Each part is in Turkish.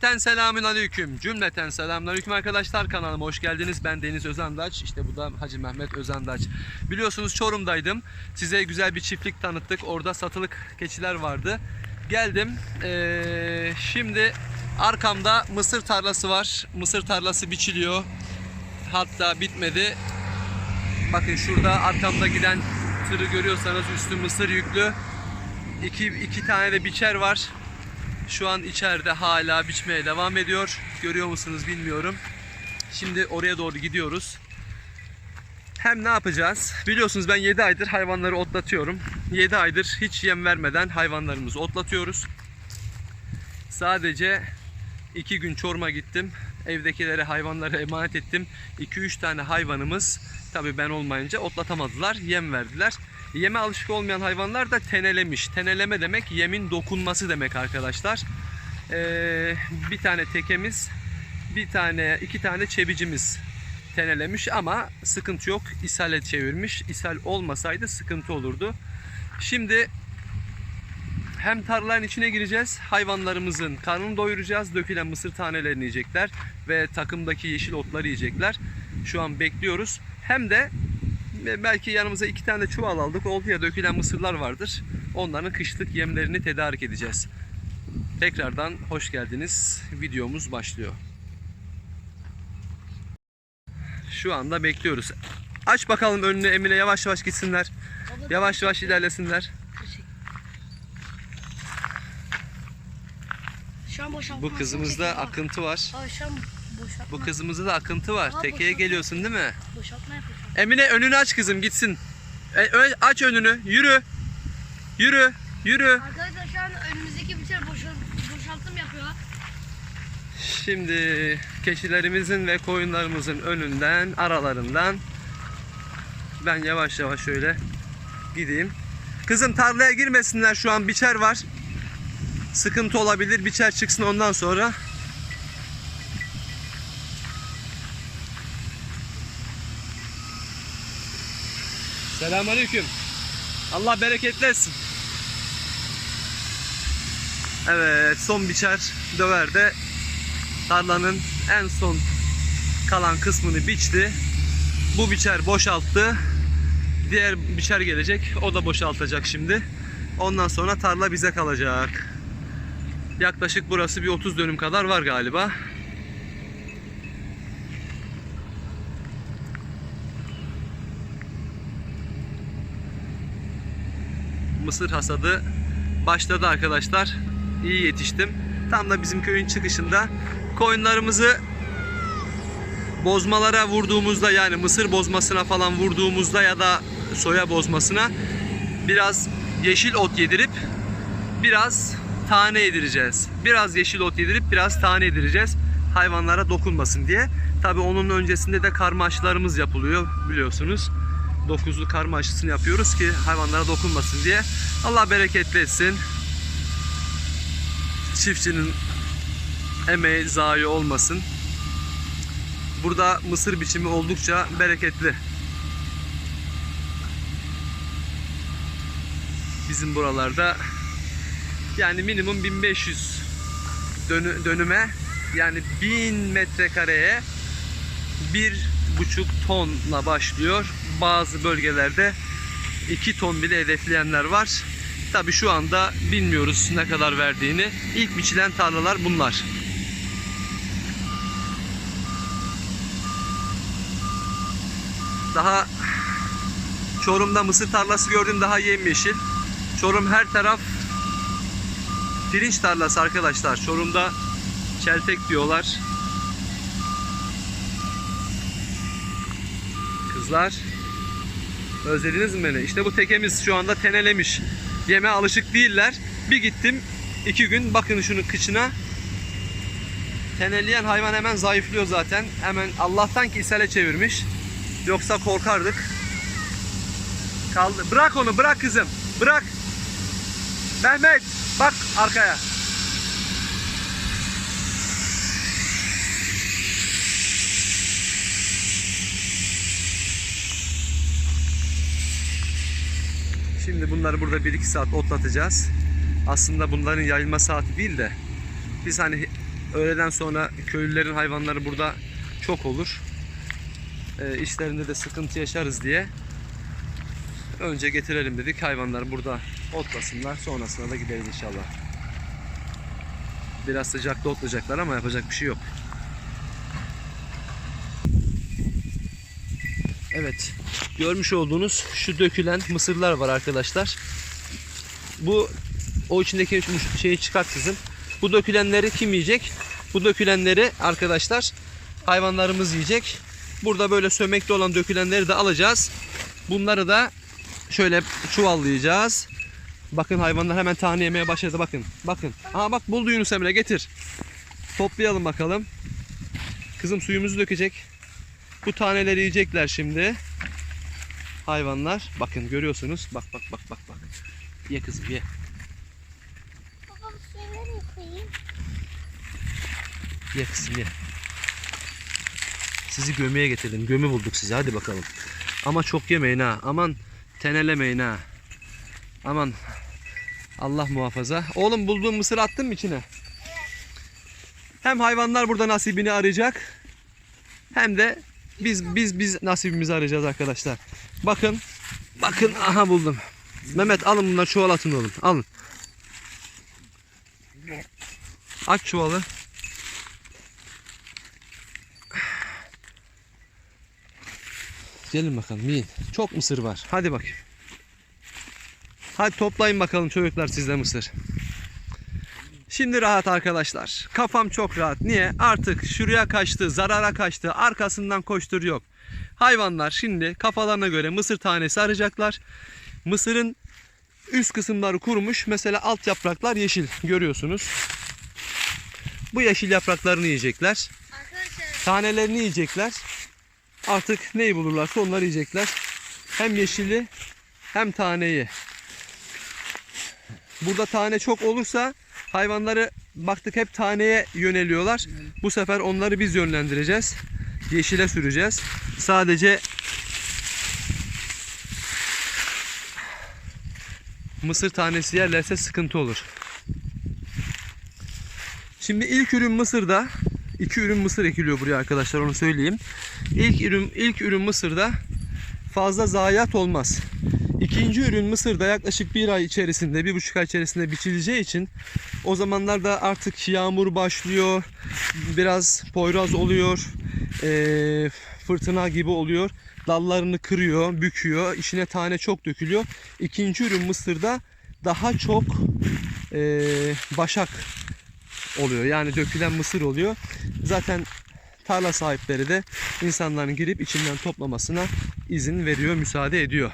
Cümleten selamün aleyküm. Cümleten selamün aleyküm arkadaşlar kanalıma hoş geldiniz. Ben Deniz Özandaç. İşte bu da Hacı Mehmet Özandaç. Biliyorsunuz Çorum'daydım. Size güzel bir çiftlik tanıttık. Orada satılık keçiler vardı. Geldim. Ee, şimdi arkamda mısır tarlası var. Mısır tarlası biçiliyor. Hatta bitmedi. Bakın şurada arkamda giden tırı görüyorsanız üstü mısır yüklü. İki, iki tane de biçer var. Şu an içeride hala biçmeye devam ediyor. Görüyor musunuz bilmiyorum. Şimdi oraya doğru gidiyoruz. Hem ne yapacağız? Biliyorsunuz ben 7 aydır hayvanları otlatıyorum. 7 aydır hiç yem vermeden hayvanlarımızı otlatıyoruz. Sadece 2 gün Çorum'a gittim. Evdekilere hayvanları emanet ettim. 2-3 tane hayvanımız tabii ben olmayınca otlatamadılar. Yem verdiler. Yeme alışık olmayan hayvanlar da tenelemiş. Teneleme demek yemin dokunması demek arkadaşlar. Ee, bir tane tekemiz, bir tane, iki tane çebicimiz tenelemiş ama sıkıntı yok. İshale çevirmiş. İshal olmasaydı sıkıntı olurdu. Şimdi hem tarlaların içine gireceğiz, hayvanlarımızın karnını doyuracağız, dökülen mısır tanelerini yiyecekler ve takımdaki yeşil otları yiyecekler. Şu an bekliyoruz. Hem de belki yanımıza iki tane çuval aldık. Oldu ya dökülen mısırlar vardır. Onların kışlık yemlerini tedarik edeceğiz. Tekrardan hoş geldiniz. Videomuz başlıyor. Şu anda bekliyoruz. Aç bakalım önünü Emine yavaş yavaş gitsinler. Yavaş yavaş ilerlesinler. Bu kızımızda akıntı var. An boşaltma. Bu kızımızda da akıntı var. Aa, Tekeye boşaltma. geliyorsun değil mi? Boşaltma yapıyor. Emine önünü aç kızım gitsin. E, ö- aç önünü. Yürü. Yürü. Yürü. Arkadaşlar şu an önümüzdeki bir şey boşalt boşaltım yapıyor. Şimdi keçilerimizin ve koyunlarımızın önünden, aralarından ben yavaş yavaş şöyle gideyim. Kızım tarlaya girmesinler şu an biçer var. Sıkıntı olabilir. Biçer çıksın ondan sonra. Selamünaleyküm. Allah bereketlesin. Evet son biçer döver de tarlanın en son kalan kısmını biçti. Bu biçer boşalttı. Diğer biçer gelecek. O da boşaltacak şimdi. Ondan sonra tarla bize kalacak. Yaklaşık burası bir 30 dönüm kadar var galiba. Mısır hasadı başladı arkadaşlar. İyi yetiştim. Tam da bizim köyün çıkışında koyunlarımızı bozmalara vurduğumuzda yani mısır bozmasına falan vurduğumuzda ya da soya bozmasına biraz yeşil ot yedirip biraz tane yedireceğiz. Biraz yeşil ot yedirip biraz tane yedireceğiz. Hayvanlara dokunmasın diye. Tabi onun öncesinde de karma aşılarımız yapılıyor biliyorsunuz. Dokuzlu karma aşısını yapıyoruz ki hayvanlara dokunmasın diye. Allah bereketli etsin. Çiftçinin emeği zayi olmasın. Burada mısır biçimi oldukça bereketli. Bizim buralarda yani minimum 1500 dönü- dönüme yani 1000 metrekareye bir buçuk tonla başlıyor. Bazı bölgelerde 2 ton bile hedefleyenler var. Tabi şu anda bilmiyoruz ne kadar verdiğini. İlk biçilen tarlalar bunlar. Daha Çorum'da mısır tarlası gördüm daha yemyeşil. Çorum her taraf pirinç tarlası arkadaşlar. Çorum'da çeltek diyorlar. Kızlar özlediniz mi beni? İşte bu tekemiz şu anda tenelemiş. Yeme alışık değiller. Bir gittim iki gün bakın şunun kıçına. Teneleyen hayvan hemen zayıflıyor zaten. Hemen Allah'tan ki ishale çevirmiş. Yoksa korkardık. Kaldı. Bırak onu bırak kızım. Bırak. Mehmet bak arkaya. Şimdi bunları burada 1-2 saat otlatacağız. Aslında bunların yayılma saati değil de biz hani öğleden sonra köylülerin hayvanları burada çok olur. E, işlerinde de sıkıntı yaşarız diye önce getirelim dedik. Hayvanlar burada otlasınlar. Sonrasında da gideriz inşallah. Biraz sıcakta otlayacaklar ama yapacak bir şey yok. Evet. Görmüş olduğunuz şu dökülen mısırlar var arkadaşlar. Bu o içindeki şeyi çıkart kızım. Bu dökülenleri kim yiyecek? Bu dökülenleri arkadaşlar hayvanlarımız yiyecek. Burada böyle sömekte olan dökülenleri de alacağız. Bunları da şöyle çuvallayacağız. Bakın hayvanlar hemen tane yemeye başladı bakın. Bakın. Aha bak buldu Yunus Emre getir. Toplayalım bakalım. Kızım suyumuzu dökecek. Bu taneleri yiyecekler şimdi. Hayvanlar. Bakın görüyorsunuz. Bak bak bak bak bak. Ye kızım ye. Babam suyu nereye koyayım? Ye kızım ye. Sizi gömeye getirdim. Gömü bulduk size. Hadi bakalım. Ama çok yemeyin ha. Aman tenelemeyin ha. Aman. Allah muhafaza. Oğlum bulduğun mısır attın mı içine? Hem hayvanlar burada nasibini arayacak. Hem de biz biz biz nasibimizi arayacağız arkadaşlar. Bakın. Bakın aha buldum. Mehmet alın bunları çuval atın oğlum. Alın. Aç çuvalı. Gelin bakalım yiyin. Çok mısır var. Hadi bakayım. Hadi toplayın bakalım çocuklar sizde mısır. Şimdi rahat arkadaşlar. Kafam çok rahat. Niye? Artık şuraya kaçtı, zarara kaçtı, arkasından koştur yok. Hayvanlar şimdi kafalarına göre mısır tanesi arayacaklar. Mısırın üst kısımları kurumuş. Mesela alt yapraklar yeşil görüyorsunuz. Bu yeşil yapraklarını yiyecekler. Tanelerini yiyecekler. Artık neyi bulurlarsa onları yiyecekler. Hem yeşili hem taneyi. Burada tane çok olursa hayvanları baktık hep taneye yöneliyorlar. Bu sefer onları biz yönlendireceğiz. Yeşile süreceğiz. Sadece mısır tanesi yerlerse sıkıntı olur. Şimdi ilk ürün mısırda iki ürün mısır ekiliyor buraya arkadaşlar onu söyleyeyim. İlk ürün ilk ürün mısırda fazla zayiat olmaz. İkinci ürün Mısır'da yaklaşık bir ay içerisinde, bir buçuk ay içerisinde biçileceği için o zamanlarda artık yağmur başlıyor, biraz poyraz oluyor, eee, fırtına gibi oluyor. Dallarını kırıyor, büküyor, içine tane çok dökülüyor. İkinci ürün Mısır'da daha çok eee, başak oluyor. Yani dökülen mısır oluyor. Zaten tarla sahipleri de insanların girip içinden toplamasına izin veriyor, müsaade ediyor.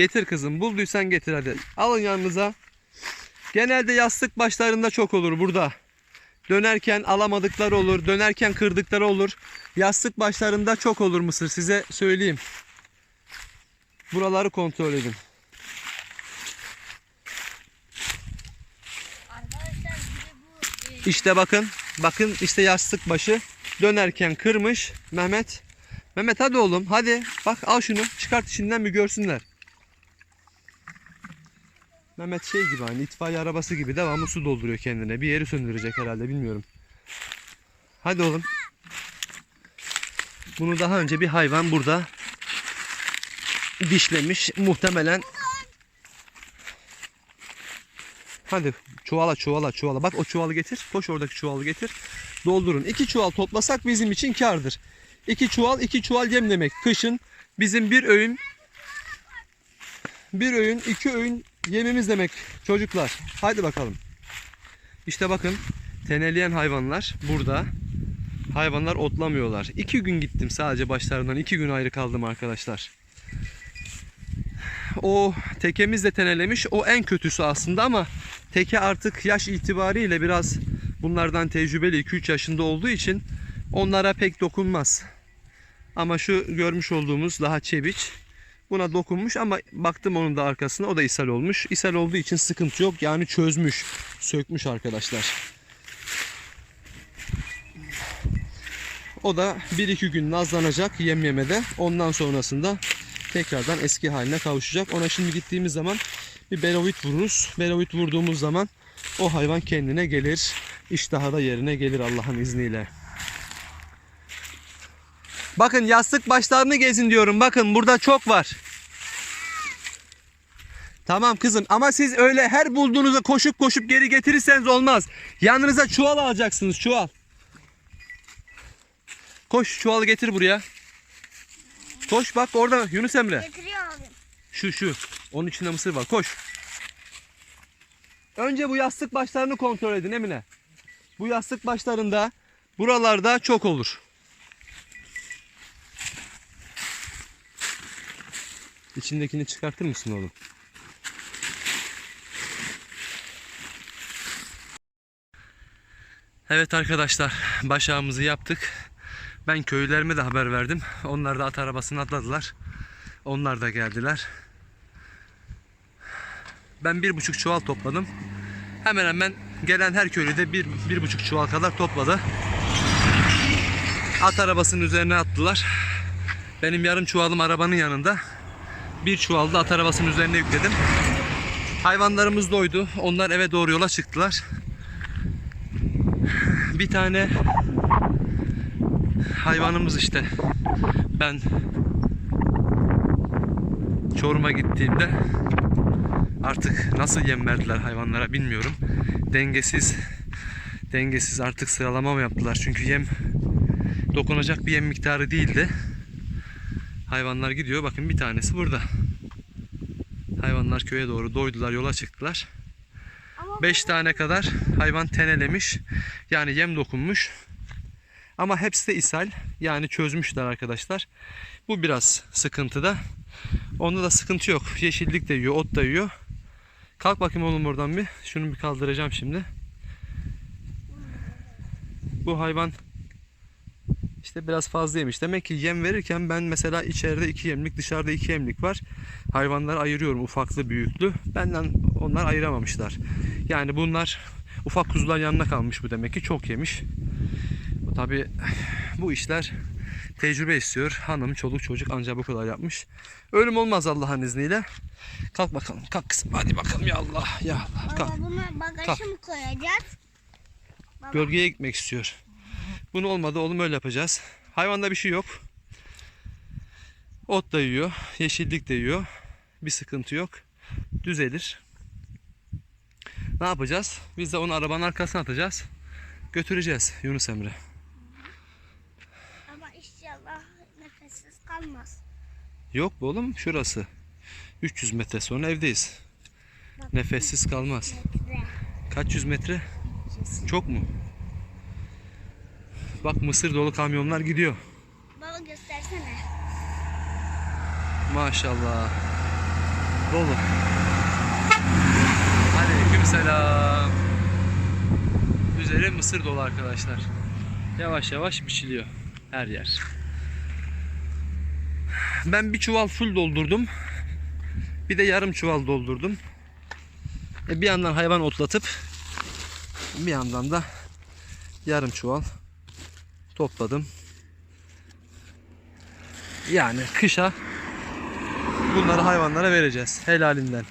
Getir kızım. Bulduysan getir hadi. Alın yanınıza. Genelde yastık başlarında çok olur burada. Dönerken alamadıkları olur. Dönerken kırdıkları olur. Yastık başlarında çok olur mısır. Size söyleyeyim. Buraları kontrol edin. İşte bakın. Bakın işte yastık başı. Dönerken kırmış Mehmet. Mehmet hadi oğlum hadi. Bak al şunu. Çıkart içinden bir görsünler. Mehmet şey gibi hani itfaiye arabası gibi devamlı su dolduruyor kendine. Bir yeri söndürecek herhalde bilmiyorum. Hadi oğlum. Bunu daha önce bir hayvan burada dişlemiş. Muhtemelen Hadi çuvala çuvala çuvala. Bak o çuvalı getir. Koş oradaki çuvalı getir. Doldurun. İki çuval toplasak bizim için kardır. İki çuval iki çuval yem demek. Kışın bizim bir öğün bir öğün iki öğün yemimiz demek çocuklar. Haydi bakalım. İşte bakın teneleyen hayvanlar burada. Hayvanlar otlamıyorlar. İki gün gittim sadece başlarından. iki gün ayrı kaldım arkadaşlar. O tekemiz de tenelemiş. O en kötüsü aslında ama teke artık yaş itibariyle biraz bunlardan tecrübeli 2-3 yaşında olduğu için onlara pek dokunmaz. Ama şu görmüş olduğumuz daha çebiç buna dokunmuş ama baktım onun da arkasına o da ishal olmuş. İshal olduğu için sıkıntı yok. Yani çözmüş, sökmüş arkadaşlar. O da 1-2 gün nazlanacak yem yemede. Ondan sonrasında tekrardan eski haline kavuşacak. Ona şimdi gittiğimiz zaman bir belovit vururuz. Belovit vurduğumuz zaman o hayvan kendine gelir. İştahı da yerine gelir Allah'ın izniyle. Bakın yastık başlarını gezin diyorum. Bakın burada çok var. Tamam kızım ama siz öyle her bulduğunuzu koşup koşup geri getirirseniz olmaz. Yanınıza çuval alacaksınız çuval. Koş çuvalı getir buraya. Koş bak orada Yunus Emre. Getiriyor abi. Şu şu. Onun içinde mısır var. Koş. Önce bu yastık başlarını kontrol edin Emine. Bu yastık başlarında buralarda çok olur. İçindekini çıkartır mısın oğlum? Evet arkadaşlar başağımızı yaptık. Ben köylülerime de haber verdim. Onlar da at arabasına atladılar. Onlar da geldiler. Ben bir buçuk çuval topladım. Hemen hemen gelen her köylü de bir, bir buçuk çuval kadar topladı. At arabasının üzerine attılar. Benim yarım çuvalım arabanın yanında. Bir çuval da at arabasının üzerine yükledim. Hayvanlarımız doydu. Onlar eve doğru yola çıktılar. Bir tane hayvanımız işte. Ben Çorum'a gittiğimde artık nasıl yem verdiler hayvanlara bilmiyorum. Dengesiz dengesiz artık sıralama mı yaptılar? Çünkü yem dokunacak bir yem miktarı değildi. Hayvanlar gidiyor. Bakın bir tanesi burada. Hayvanlar köye doğru doydular, yola çıktılar. Ama 5 tane kadar hayvan tenelemiş. Yani yem dokunmuş. Ama hepsi de ishal. Yani çözmüşler arkadaşlar. Bu biraz sıkıntıda. Onda da sıkıntı yok. Yeşillik de yiyor, ot da yiyor. Kalk bakayım oğlum oradan bir. Şunu bir kaldıracağım şimdi. Bu hayvan işte biraz fazla yemiş. Demek ki yem verirken ben mesela içeride iki yemlik, dışarıda iki yemlik var. Hayvanları ayırıyorum ufaklı, büyüklü. Benden onlar ayıramamışlar. Yani bunlar ufak kuzular yanına kalmış bu demek ki çok yemiş. Tabi bu işler tecrübe istiyor. Hanım, çoluk, çocuk ancak bu kadar yapmış. Ölüm olmaz Allah'ın izniyle. Kalk bakalım. Kalk kızım. Hadi bakalım ya Allah. Ya Allah. Kalk. baba bunu bagaja mı koyacağız? Baba. Gölgeye gitmek istiyor. Bunu olmadı oğlum öyle yapacağız. Hayvanda bir şey yok. Ot da yiyor. Yeşillik de yiyor. Bir sıkıntı yok. Düzelir. Ne yapacağız? Biz de onu arabanın arkasına atacağız. Götüreceğiz Yunus Emre. Ama inşallah nefessiz kalmaz. Yok bu oğlum şurası. 300 metre sonra evdeyiz. Nefessiz kalmaz. Metre. Kaç yüz metre? Çok mu? Bak mısır dolu kamyonlar gidiyor. Baba göstersene. Maşallah. Dolu. Aleyküm selam. Üzeri mısır dolu arkadaşlar. Yavaş yavaş biçiliyor her yer. Ben bir çuval full doldurdum. Bir de yarım çuval doldurdum. E bir yandan hayvan otlatıp bir yandan da yarım çuval topladım. Yani kışa bunları hayvanlara vereceğiz helalinden.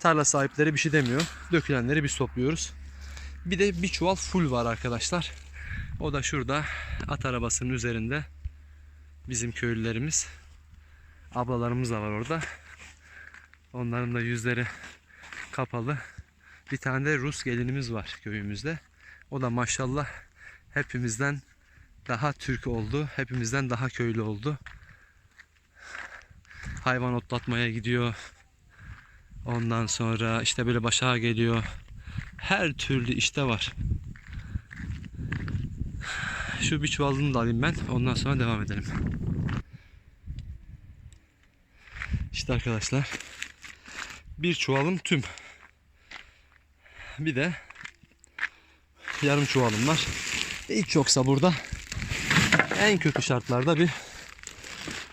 Tarla sahipleri bir şey demiyor. Dökülenleri biz topluyoruz. Bir de bir çuval full var arkadaşlar. O da şurada at arabasının üzerinde. Bizim köylülerimiz. Ablalarımız da var orada. Onların da yüzleri kapalı. Bir tane de Rus gelinimiz var köyümüzde. O da maşallah hepimizden daha Türk oldu. Hepimizden daha köylü oldu hayvan otlatmaya gidiyor. Ondan sonra işte böyle başağa geliyor. Her türlü işte var. Şu bir çuvalını da alayım ben. Ondan sonra devam edelim. İşte arkadaşlar. Bir çuvalım tüm. Bir de yarım çuvalım var. Hiç yoksa burada en kötü şartlarda bir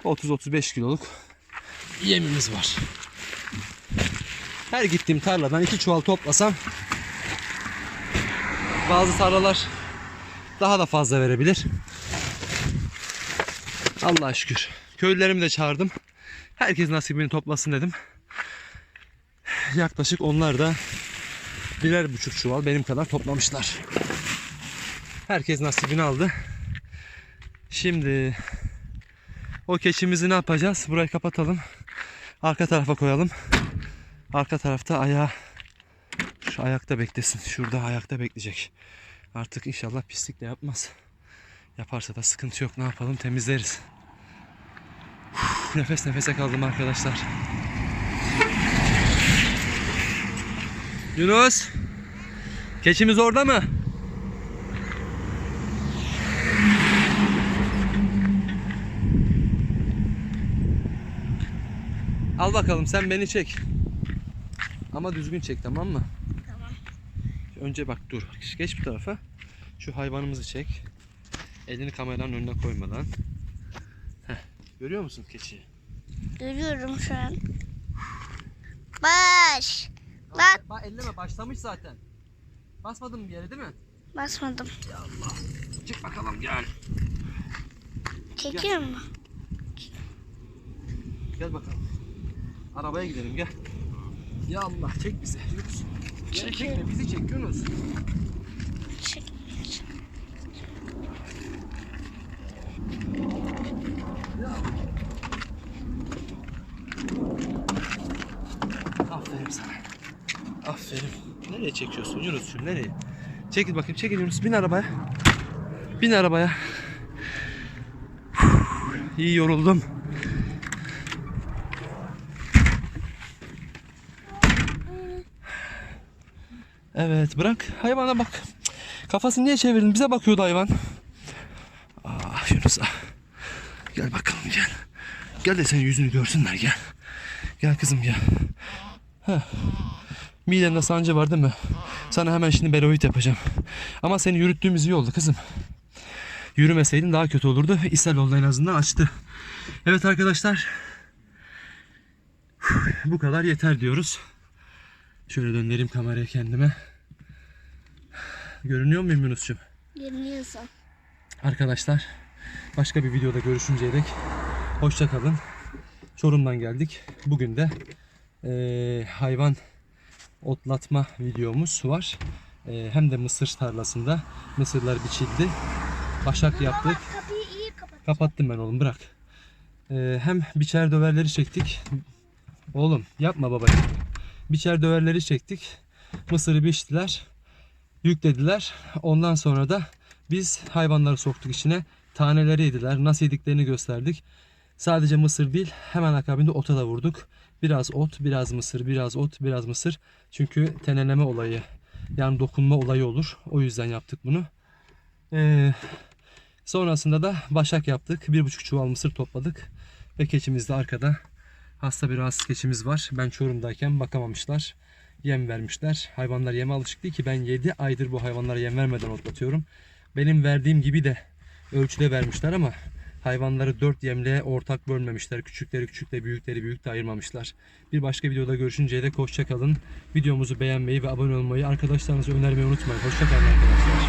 30-35 kiloluk yemimiz var. Her gittiğim tarladan iki çuval toplasam bazı tarlalar daha da fazla verebilir. Allah'a şükür. Köylülerimi de çağırdım. Herkes nasibini toplasın dedim. Yaklaşık onlar da birer buçuk çuval benim kadar toplamışlar. Herkes nasibini aldı. Şimdi o keçimizi ne yapacağız? Burayı kapatalım. Arka tarafa koyalım. Arka tarafta ayağı şu ayakta beklesin. Şurada ayakta bekleyecek. Artık inşallah pislik de yapmaz. Yaparsa da sıkıntı yok. Ne yapalım? Temizleriz. Uf, nefes nefese kaldım arkadaşlar. Yunus. Keçimiz orada mı? Al bakalım sen beni çek. Ama düzgün çek tamam mı? Tamam. Önce bak dur. Geç bu tarafa. Şu hayvanımızı çek. Elini kameranın önüne koymadan. Heh. Görüyor musun keçiyi? Görüyorum şu an. Baş. Lan. Bak elleme başlamış zaten. Basmadın bir yere değil mi? Basmadım. Çık bakalım gel. Çekiyor mu? Gel bakalım. Arabaya gidelim gel. Ya Allah çek bizi Yunus. Çekiyorum. çekme bizi çek Yunus. Çek. Aferin sana. Aferin. Nereye çekiyorsun Yunus'cum nereye? Çekil bakayım çekil Yunus bin arabaya. Bin arabaya. İyi yoruldum. Evet bırak hayvana bak. Kafasını niye çevirdin? Bize bakıyordu hayvan. Ah Yunus ah. Gel bakalım gel. Gel de sen yüzünü görsünler gel. Gel kızım gel. Heh. Midemde sancı var değil mi? Sana hemen şimdi beroid yapacağım. Ama seni yürüttüğümüz iyi oldu kızım. Yürümeseydin daha kötü olurdu. İshal oldu en azından açtı. Evet arkadaşlar. Bu kadar yeter diyoruz. Şöyle döndüreyim kamerayı kendime. Görünüyor muyum Yunus'cum? Görünüyorsun. Arkadaşlar başka bir videoda görüşünceye dek hoşça kalın. Çorum'dan geldik. Bugün de eee, hayvan otlatma videomuz var. Eee, hem de mısır tarlasında mısırlar biçildi. Başak yaptık. Kapıyı iyi kapat. Kapattım ben oğlum bırak. Eee, hem biçer döverleri çektik. Oğlum yapma babacığım. Biçer döverleri çektik. Mısırı biçtiler. Yüklediler. Ondan sonra da biz hayvanları soktuk içine. Taneleri yediler. Nasıl yediklerini gösterdik. Sadece mısır değil hemen akabinde ota da vurduk. Biraz ot, biraz mısır, biraz ot, biraz mısır. Çünkü teneleme olayı yani dokunma olayı olur. O yüzden yaptık bunu. Ee, sonrasında da başak yaptık. Bir buçuk çuval mısır topladık. Ve keçimiz de arkada. Hasta bir rahatsız keçimiz var. Ben Çorum'dayken bakamamışlar. Yem vermişler. Hayvanlar yeme alışık değil ki ben 7 aydır bu hayvanlara yem vermeden otlatıyorum. Benim verdiğim gibi de ölçüde vermişler ama hayvanları 4 yemle ortak bölmemişler. Küçükleri küçükle büyükleri büyükle ayırmamışlar. Bir başka videoda görüşünceye dek hoşça kalın. Videomuzu beğenmeyi ve abone olmayı arkadaşlarınıza önermeyi unutmayın. Hoşça kalın arkadaşlar.